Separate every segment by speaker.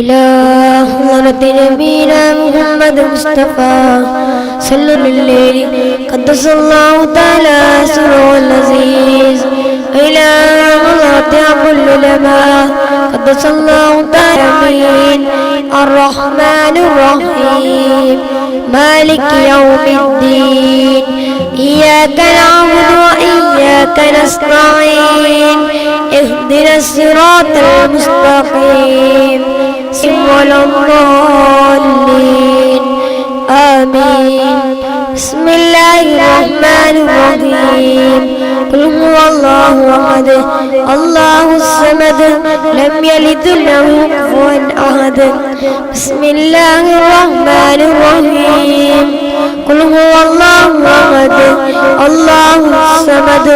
Speaker 1: إلى حضرة نبينا محمد مصطفى. صلى الليل قدس الله تعالى سره العزيز. إلى حضرة أبو العلماء قدس الله تعالى أمين. الرحمن الرحيم. مالك يوم الدين. إياك نعبد وإياك نستعين. اهدنا الصراط المستقيم. صراط الضالين آمين بسم الله الرحمن الرحيم قل هو الله أحد الله الصمد لم يلد له كفوا أحد بسم الله الرحمن الرحيم قل هو الله أحد الله الصمد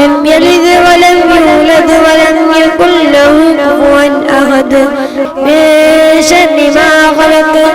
Speaker 1: لم يلد ولم يولد ولم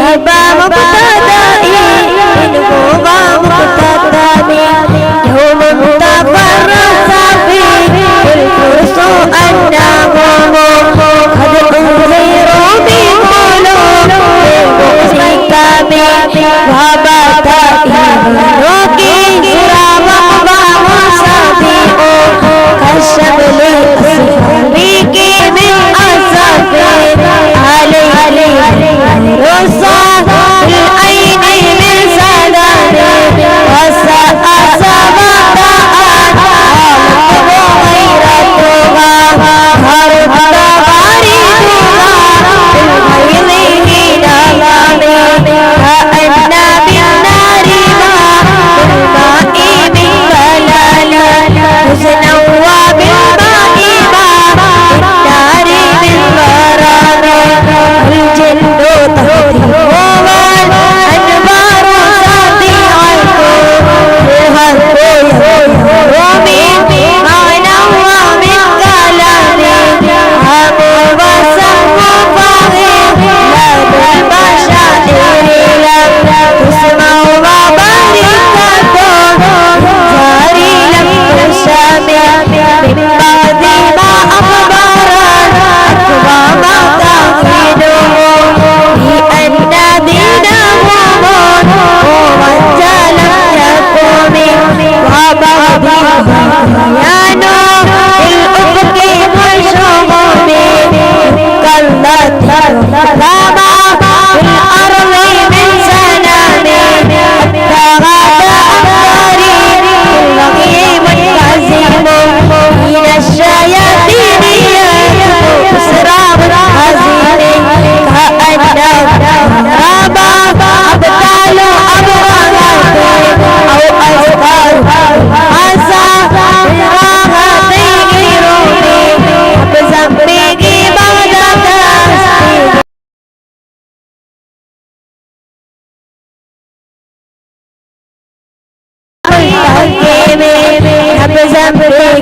Speaker 1: Baba, Baba, Baba,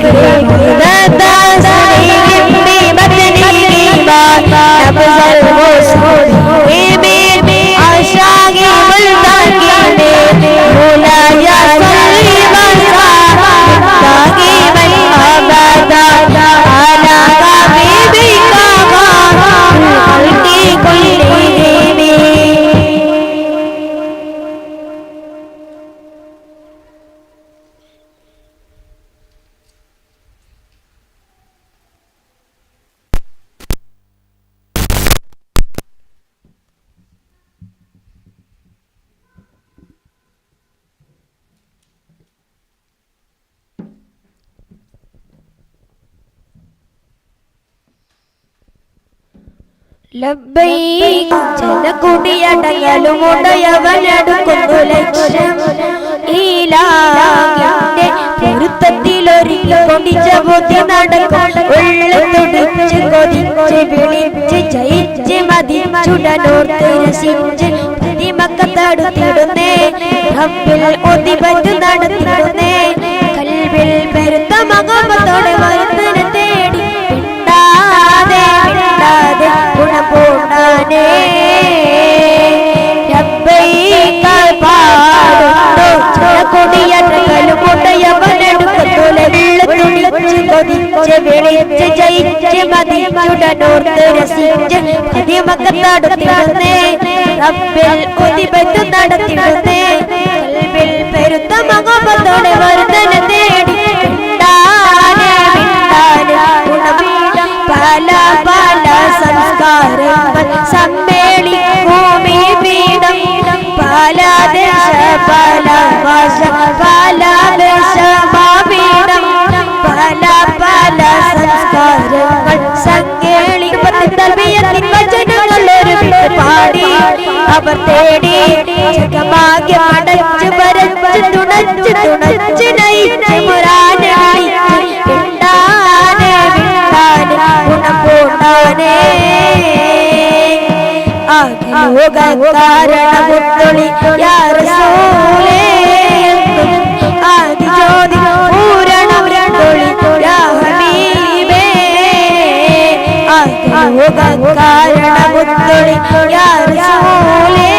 Speaker 1: Gracias. ലബ്ബൈക് ജനകുടിയടങ്ങലുമുടയവനെടുക്കുന്നു ലക്ഷ്യം. ഈലാകിന്റെ പൊരുത്തത്തിലൊരുങ്ങി കൊടിച്ച ബുദ്ധി നടക്കും. ഉള്ളു തുടിച്ച് കൊതിച്ച് വിളിച്ച് ജയിച്ച് മതിച്ചുടനോർത്ത് രസിച്ച് പതിമക്കത്തടുത്തിടുന്നേ റബ്ബിൽ ഒതിപറ്റു നടത്തിടുന്നേ. കൽവിൽ പെരുത്ത മകമത്തോടെ മരുന്നിനെ വിളിച്ച് നടത്തിടുന്നേ. മരുന്നിനെ തേടി. ഗുണപീഠം പല പല സംസ്കാരങ്ങൾ സമ്മേളിഭൂമി പീഠം. പല ദേശ പല ഭാഷ പല ദേശമാപീഠം സങ്കേളിപ്പത്തിൻ വചനങ്ങൾ ഒരുമിച്ച് പാടി. അവർ തേടി അടച്ചു വരച്ച് തുണച്ച് തുണച്ച് നയിച്ച് മുരാനെ വിട്ടാനെ വിട്ടാനെ ഗുണം പൂണ്ടാനേ. കാരണമുത്തൊളി യാറസൂലേ ആദിജ്യോതി പൂരണം തൊളി യാ ലോകക്കാരണ മുത്തൊളി യാരൂലേ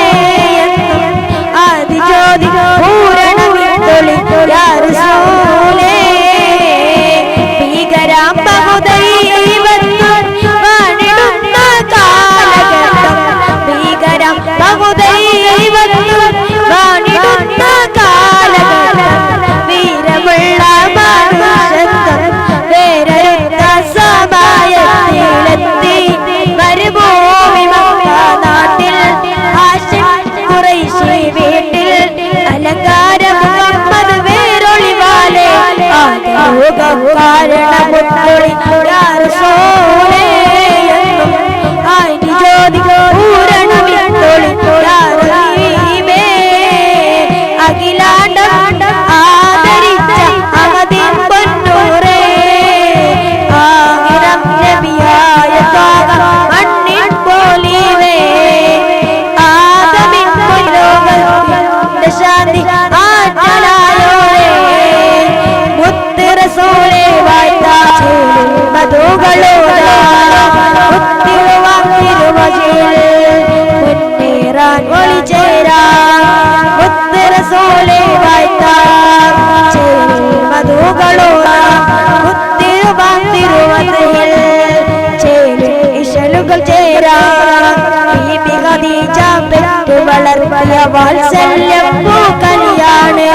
Speaker 1: വസല്ലം പൂക്കളിയാണ്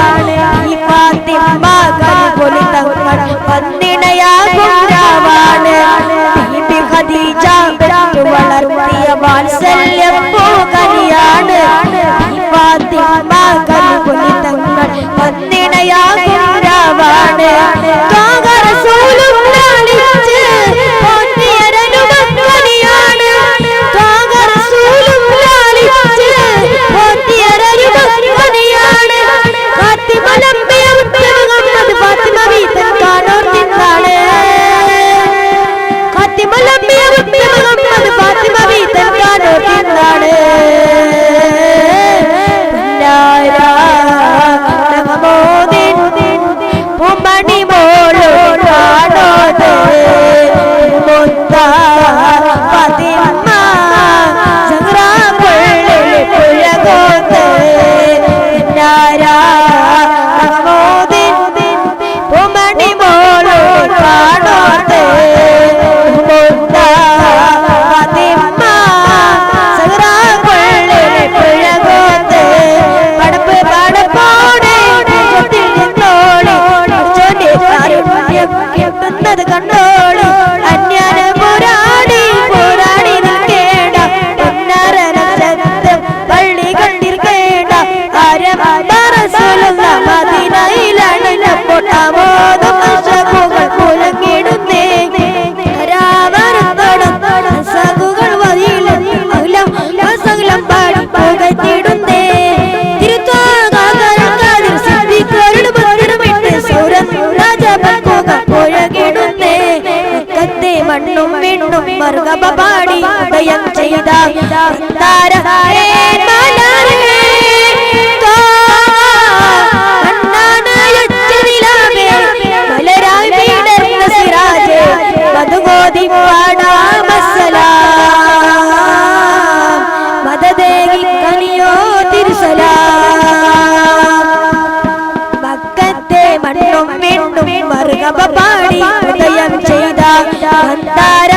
Speaker 1: ഈ ഫാത്തിമ കൽപൊലി തങ്ങൾ പന്തിണയാകും രാവാണ്. ബീബി ഖദീജ പെറ്റു വളർത്തിയ വാത്സല്യം പൂക്കളിയാണ് ഫാത്തിമ കൽപൊലി തങ്ങൾ പന്തിണയാകും രാവാണ്. മർഗമ പാടി ഉദയം ചെയ്ത താരേ മധുഗോതി പാടാമസലാം മതദേവി കനിയോ തിരുസലാം. മക്കത്തെ മണ്ണും മെണ്ണും മറുകപ പാടി ഉദയം ചെയ്ത ഭന്താര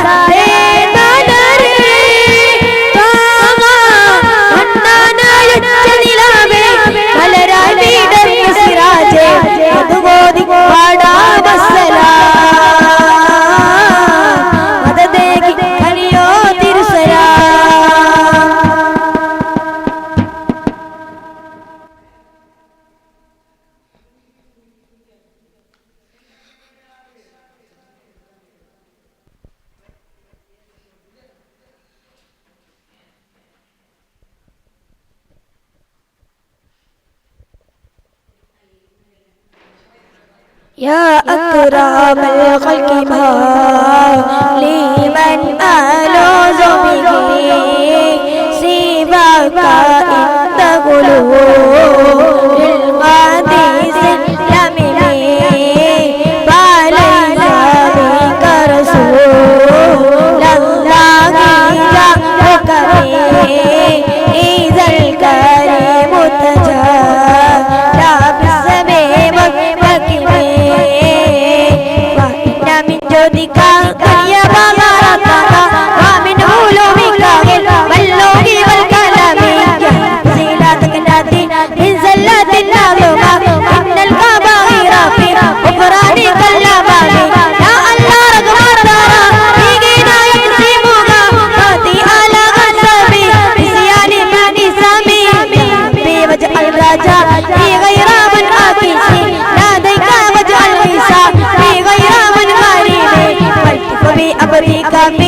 Speaker 1: يا أكرم الخلق ما لمن ألوز به سواك إن تقلوب cantar